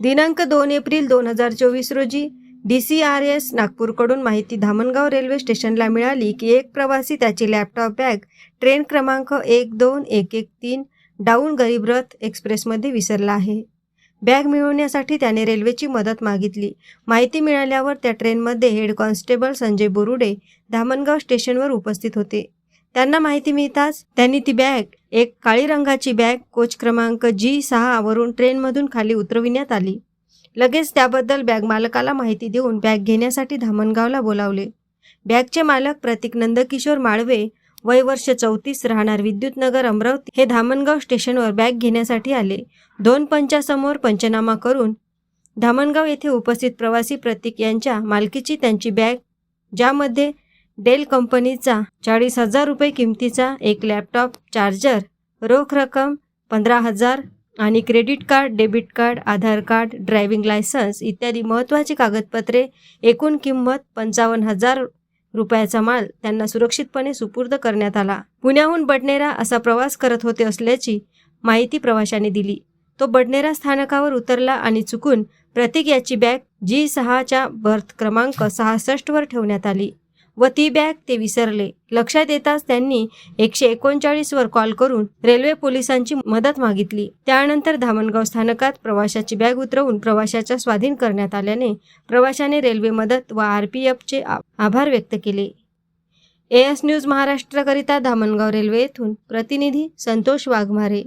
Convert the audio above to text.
दिनांक दोन एप्रिल दोन हजार चोवीस रोजी डी सी आर एस नागपूरकडून माहिती धामणगाव रेल्वे स्टेशनला मिळाली की एक प्रवासी त्याची लॅपटॉप बॅग ट्रेन क्रमांक एक दोन एक एक तीन डाऊन गरीब रथ एक्सप्रेसमध्ये विसरला आहे. बॅग मिळवण्यासाठी त्याने रेल्वेची मदत मागितली. माहिती मिळाल्यावर त्या ट्रेनमध्ये हेड कॉन्स्टेबल संजय बोरुडे धामणगाव स्टेशनवर उपस्थित होते. त्यांना माहिती मिळताच त्यांनी ती बॅग एक काळी रंगाची बॅग कोच क्रमांक जी सहावरून ट्रेनमधून खाली उतरविण्यात आली. लगेच त्याबद्दल बॅग मालकाला माहिती देऊन बॅग घेण्यासाठी धामणगावला बोलावले. बॅगचे मालक प्रतीक नंदकिशोर माळवे वय वर्ष चौतीस राहणार विद्युतनगर अमरावती हे धामणगाव स्टेशनवर बॅग घेण्यासाठी आले. दोन पंचासमोर पंचनामा करून धामणगाव येथे उपस्थित प्रवासी प्रतीक यांच्या मालकीची त्यांची बॅग ज्यामध्ये डेल कंपनीचा चाळीस हजार रुपये किमतीचा एक लॅपटॉप चार्जर रोख रक्कम पंधरा हजार आणि credit card debit card Aadhaar card driving licence इत्यादी महत्त्वाची कागदपत्रे एकूण किंमत पंचावन्न हजार रुपयाचा माल त्यांना सुरक्षितपणे सुपूर्द करण्यात आला. पुण्याहून बडनेरा असा प्रवास करत होते असल्याची माहिती प्रवाशाने दिली. तो बडनेरा स्थानकावर उतरला आणि चुकून प्रतीक याची बॅग जी सहाच्या बर्थ क्रमांक सहासष्टवर ठेवण्यात आली. व ती बॅग ते विसरले. लक्षात येताच त्यांनी एकशे एकोणचाळीसवर कॉल करून रेल्वे पोलिसांची मदत मागितली. त्यानंतर धामणगाव स्थानकात प्रवाशाची बॅग उतरवून प्रवाशाच्या स्वाधीन करण्यात आल्याने प्रवाशाने रेल्वे मदत व आर पी एफचे आभार व्यक्त केले. ए एस न्यूज महाराष्ट्रकरिता धामणगाव रेल्वे येथून प्रतिनिधी संतोष वाघमारे.